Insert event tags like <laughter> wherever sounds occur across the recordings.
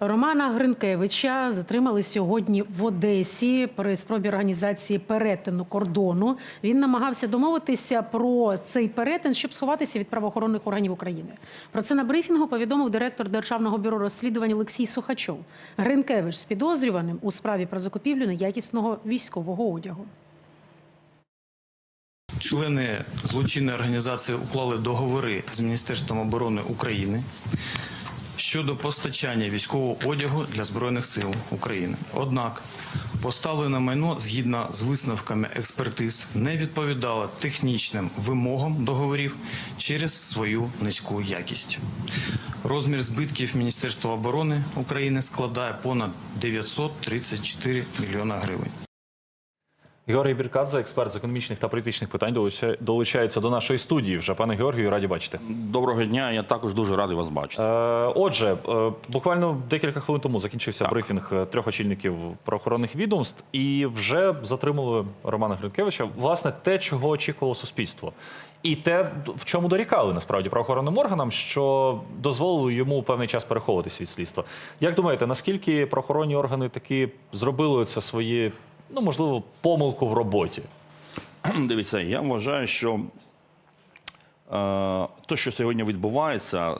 Романа Гринкевича затримали сьогодні в Одесі при спробі організації перетину кордону. Він намагався домовитися про цей перетин, щоб сховатися від правоохоронних органів України. Про це на брифінгу повідомив директор Державного бюро розслідувань Олексій Сухачов. Гринкевич з підозрюваним у справі про закупівлю неякісного військового одягу. Члени злочинної організації уклали договори з Міністерством оборони України щодо постачання військового одягу для Збройних сил України. Однак поставлене майно згідно з висновками експертиз не відповідало технічним вимогам договорів через свою низьку якість. Розмір збитків Міністерства оборони України складає понад 934 мільйона гривень. Георгій Біркадзе, експерт з економічних та політичних питань, долуча- долучається до нашої студії. Вже пане Георгію, раді бачити. Доброго дня, я також дуже радий вас бачити. Е, отже, е, буквально декілька хвилин тому закінчився брифінг е, трьох очільників правоохоронних відомств, і вже затримали Романа Гринкевича. Власне, те, чого очікувало суспільство, і те, в чому дорікали насправді правоохоронним органам, що дозволило йому певний час переховуватися від слідства. Як думаєте, наскільки правоохоронні органи таки зробили це свої, ну можливо, помилку в роботі? <clears throat> Дивіться, я вважаю, що е, те, що сьогодні відбувається, е,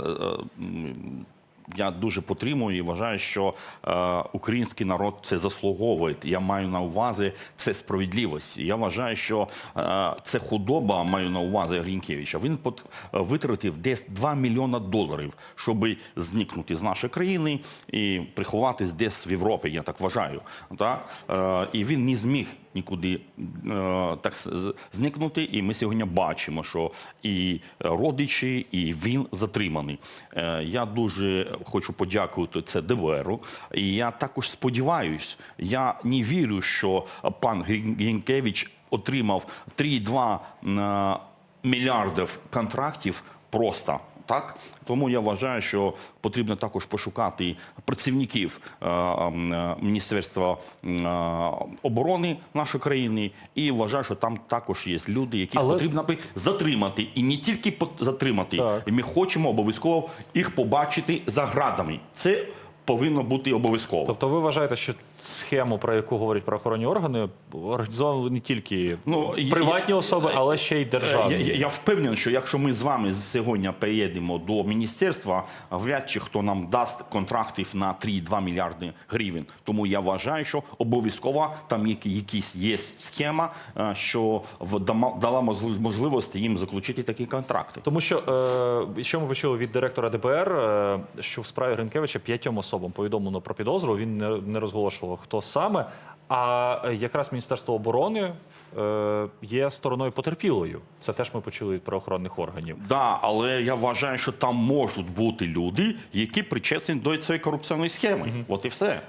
м, я дуже підтримую і вважаю, що е, український народ це заслуговує. Я маю на увазі це справедливість. Я вважаю, що е, це худоба, маю на увазі Грінкевича. Він пот- е, витратив десь 2 мільйона доларів, щоб зникнути з нашої країни і приховатись десь в Європі. Я так вважаю. Так? Е, і він не зміг нікуди е, так зникнути. І ми сьогодні бачимо, що і родичі, і він затриманий. Е, я дуже хочу подякувати це ДВРу. І я також сподіваюсь, я не вірю, що пан Грін- Грінкевич отримав 3,2 е, мільярдів контрактів просто. Так, тому я вважаю, що потрібно також пошукати працівників е, е, Міністерства е, оборони нашої країни, і вважаю, що там також є люди, яких Але- потрібно би затримати, і не тільки затримати. Так. Ми хочемо обов'язково їх побачити за градами. Це повинно бути обов'язково. Тобто, ви вважаєте, що схему, про яку говорять правоохоронні органи, організовували не тільки Ну, я- приватні особи, але ще й державні. Я, я, я впевнений, що якщо ми з вами сьогодні приїдемо до міністерства, вряд чи хто нам дасть контрактів на 3,2 мільярди гривень. Тому я вважаю, що обов'язково там якісь є схема, е, що дала можли- можливість їм заключити такі контракти. Тому що е, що ми почули від директора ДБР, е, що в справі Гринкевича п'ятьом особам повідомлено про підозру. Він не, не розголошував хто саме. А е, якраз Міністерство оборони е, є стороною потерпілою. Це теж ми почули від правоохоронних органів. Да, але я вважаю, що там можуть бути люди, які причесні до цієї корупційної схеми. От і все.